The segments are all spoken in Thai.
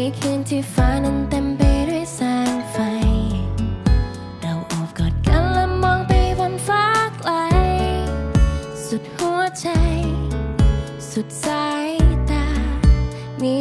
ในคืนที่ฟ้านั้นเต็มไปด้วยแสงไฟ เราโอบกอดกันและมองไปบนฟ้าไกล สุดหัวใจ สุดสายตามี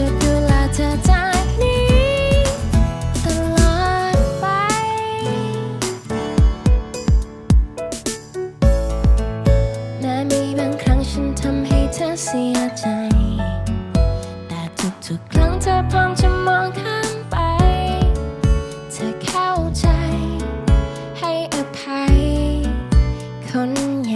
จะดูแลเธอจากนี้ตลอดไป แม้มีบางครั้งฉันทำให้เธอเสียใจ แต่ทุกๆครั้งเธอพร้อมจะมองข้ามไป เธอเข้าใจให้อภัยคนอย่